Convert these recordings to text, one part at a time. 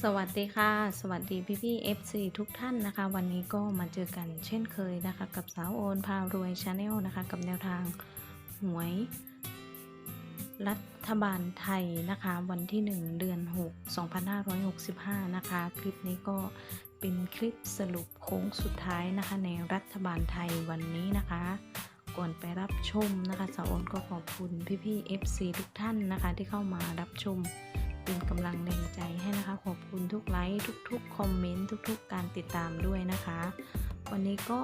สวัสดีค่ะ สวัสดีพี่พี่ FC ทุกท่านนะคะ วันนี้ก็มาเจอกันเช่นเคยนะคะ กับสาวโอนพารวยชาแนลนะคะ กับแนวทางหวย รัฐบาลไทยนะคะ วันที่ 1 เดือน 6 2565 นะคะ คลิปนี้ก็เป็นคลิปสรุปโค้งสุดท้ายนะคะ ในรัฐบาลไทยวันนี้นะคะก่อนไปรับชมนะคะสาวโอนก็ขอบคุณพี่พี่ FC ทุกท่านนะคะ ที่เข้ามารับชม เป็นกำลังแรงใจให้นะคะ ขอบคุณทุกไลค์ทุกๆคอมเมนต์ทุกๆ การติดตามด้วยนะคะ วันนี้ก็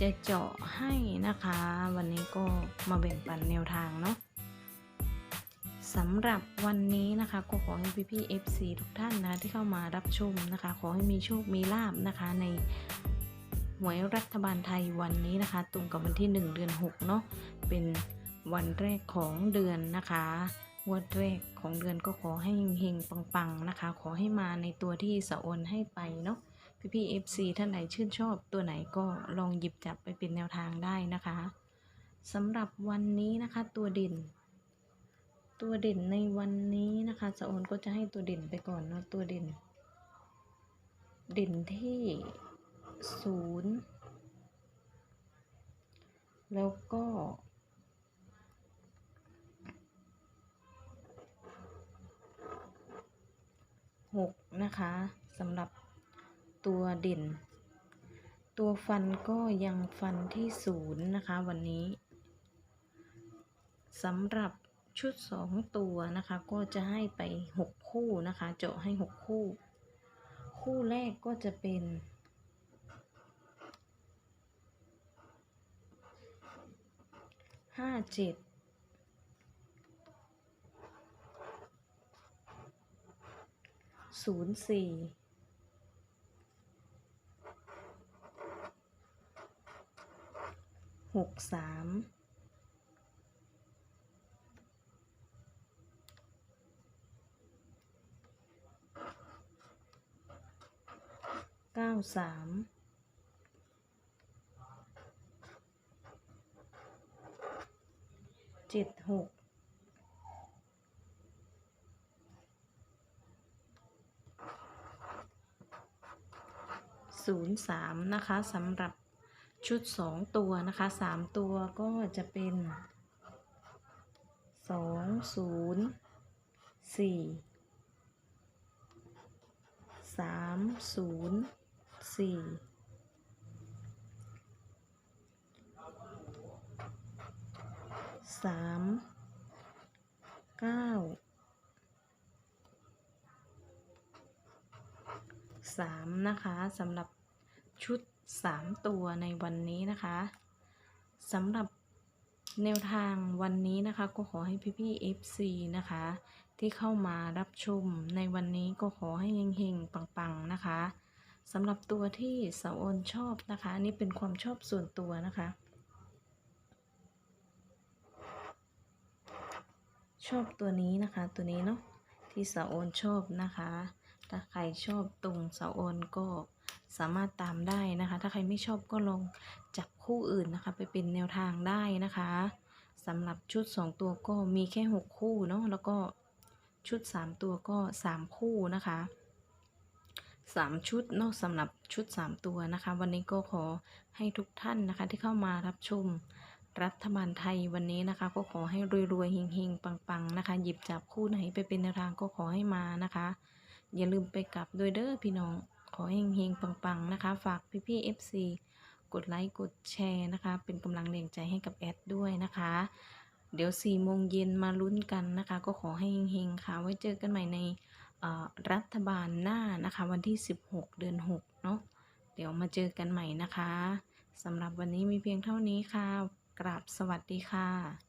จะเจาะให้นะคะ วันนี้ก็มาแบ่งปันแนวทางเนาะสำหรับวันนี้นะคะก็ขอให้พี่ๆ FC ทุกท่านนะที่เข้ามารับชมนะคะ ขอให้มีโชคมีลาบนะคะ ในหวยรัฐบาลไทยวันนี้นะคะ ตรงกับวันที่ 1 เดือน 6 เนาะเป็นวันแรกของเดือนนะคะ วดแรกของเดือนก็ขอให้เฮงๆ ปังๆ นะคะ ขอให้มาในตัวที่สะโอนให้ไปเนาะพี่ๆ FC ท่านไหนชื่นชอบตัวไหนก็ลองหยิบจับไปเป็นแนวทางได้นะคะสำหรับวันนี้นะคะตัวเด่น ตัวเด่นในวันนี้นะคะสะโอนก็จะให้ตัวเด่นไปก่อนเนาะตัวเด่น เด่นที่ศูนย์แล้วก็ หก นะคะสำหรับตัวเด่น ตัวฟันก็ยังฟันที่ศูนย์นะคะวันนี้สำหรับชุดสองตัวนะคะ ก็จะให้ไปหกคู่นะคะ เจาะให้หกคู่ คู่แรกก็จะเป็น ห้าเจ็ด ศูนย์สี่หกสามเก้าสามเจ็ดหก ศูนย์สามนะคะสำหรับชุดสองตัวนะคะสามตัวก็จะเป็นสองศูนย์สี่สามศูนย์สี่สามเก้า สามนะคะสำหรับชุดสามตัวในวันนี้นะคะสำหรับแนวทางวันนี้นะคะก็ขอให้พี่ๆ FC นะคะ ที่เข้ามารับชมในวันนี้ก็ขอให้เฮงๆ ปังๆ นะคะสำหรับตัวที่สาวโอนชอบนะคะอันนี่เป็นความชอบส่วนตัวนะคะ ชอบตัวนี้นะคะตัวนี้เนาะที่สาวโอนชอบนะคะ ถ้าใครชอบตรงเสาโอนก็สามารถตามได้นะคะ ถ้าใครไม่ชอบก็ลองจับคู่อื่นนะคะ ไปเป็นแนวทางได้นะคะสำหรับชุด 2 ตัวก็มีแค่ 6 คู่เนาะแล้วก็ชุด 3 ตัวก็ 3 คู่นะคะ 3 ชุดเนาะสำหรับชุด 3 ตัวนะคะ วันนี้ก็ขอให้ทุกท่านนะคะ ที่เข้ามารับชมรัฐบาลไทยวันนี้นะคะ ก็ขอให้รวยๆเฮงๆปังๆนะคะ หยิบจับคู่ไหนไปเป็นแนวทางก็ขอให้มานะคะ อย่าลืมไปกลับด้วยเด้อพี่น้อง ขอให้เฮงๆ ปังๆ นะคะ ฝากพี่ๆ FC กดไลค์ กดแชร์นะคะ เป็นกำลังแรงใจให้กับแอดด้วยนะคะ เดี๋ยว4โมงเย็นมาลุ้นกันนะคะ ก็ขอให้เฮงๆ ค่ะ ไว้เจอกันใหม่ในรัฐบาลหน้านะคะ วันที่ 16 เดือน 6 เนาะ เดี๋ยวมาเจอกันใหม่นะคะสำหรับวันนี้มีเพียงเท่านี้ค่ะ กราบสวัสดีค่ะ